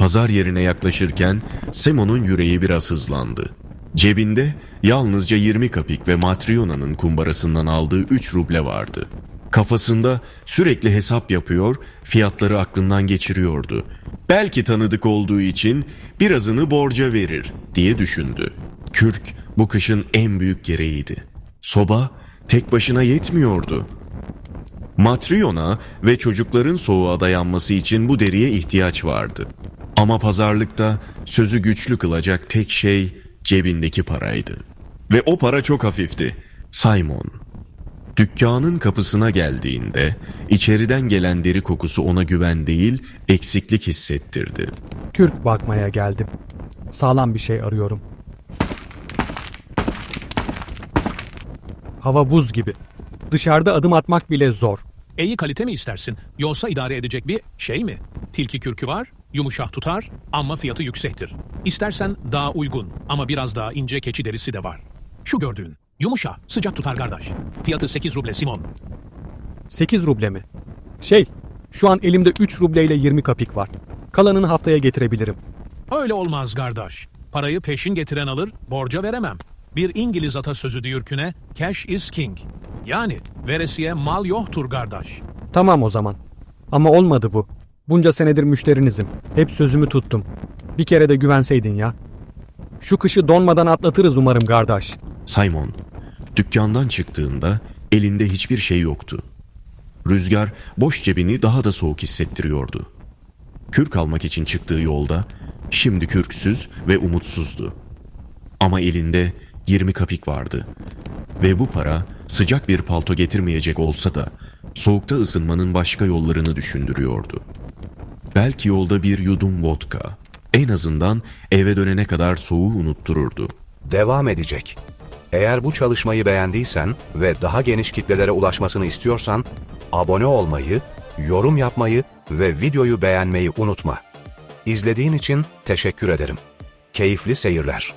Pazar yerine yaklaşırken Semo'nun yüreği biraz hızlandı. Cebinde yalnızca 20 kapik ve Matryona'nın kumbarasından aldığı 3 ruble vardı. Kafasında sürekli hesap yapıyor, fiyatları aklından geçiriyordu. Belki tanıdık olduğu için birazını borca verir diye düşündü. Kürk bu kışın en büyük gereğiydi. Soba tek başına yetmiyordu. Matryona ve çocukların soğuğa dayanması için bu deriye ihtiyaç vardı. Ama pazarlıkta sözü güçlü kılacak tek şey cebindeki paraydı. Ve o para çok hafifti. Simon. Dükkanın kapısına geldiğinde içeriden gelen deri kokusu ona güven değil, eksiklik hissettirdi. Kürk bakmaya geldim. Sağlam bir şey arıyorum. Hava buz gibi. Dışarıda adım atmak bile zor. İyi kalite mi istersin yoksa idare edecek bir şey mi? Tilki kürkü var, yumuşak tutar ama fiyatı yüksektir. İstersen daha uygun ama biraz daha ince keçi derisi de var. Şu gördüğün yumuşak, sıcak tutar kardeş. Fiyatı 8 ruble Simon. 8 ruble mi? Şey, şu an elimde 3 rubleyle 20 kapik var. Kalanını haftaya getirebilirim. Öyle olmaz kardeş. Parayı peşin getiren alır, borca veremem. Bir İngiliz atasözü diyor ki ne? Cash is king. Yani veresiye mal yoktur kardeş. Tamam o zaman. Ama olmadı bu. Bunca senedir müşterinizim. Hep sözümü tuttum. Bir kere de güvenseydin ya. Şu kışı donmadan atlatırız umarım kardeş. Simon dükkandan çıktığında elinde hiçbir şey yoktu. Rüzgar boş cebini daha da soğuk hissettiriyordu. Kürk almak için çıktığı yolda şimdi kürksüz ve umutsuzdu. Ama elinde 20 kapik vardı. Ve bu para sıcak bir palto getirmeyecek olsa da soğukta ısınmanın başka yollarını düşündürüyordu. Belki yolda bir yudum vodka. En azından eve dönene kadar soğuğu unuttururdu. devam edecek. Eğer bu çalışmayı beğendiysen ve daha geniş kitlelere ulaşmasını istiyorsan abone olmayı, yorum yapmayı ve videoyu beğenmeyi unutma. İzlediğin için teşekkür ederim. Keyifli seyirler.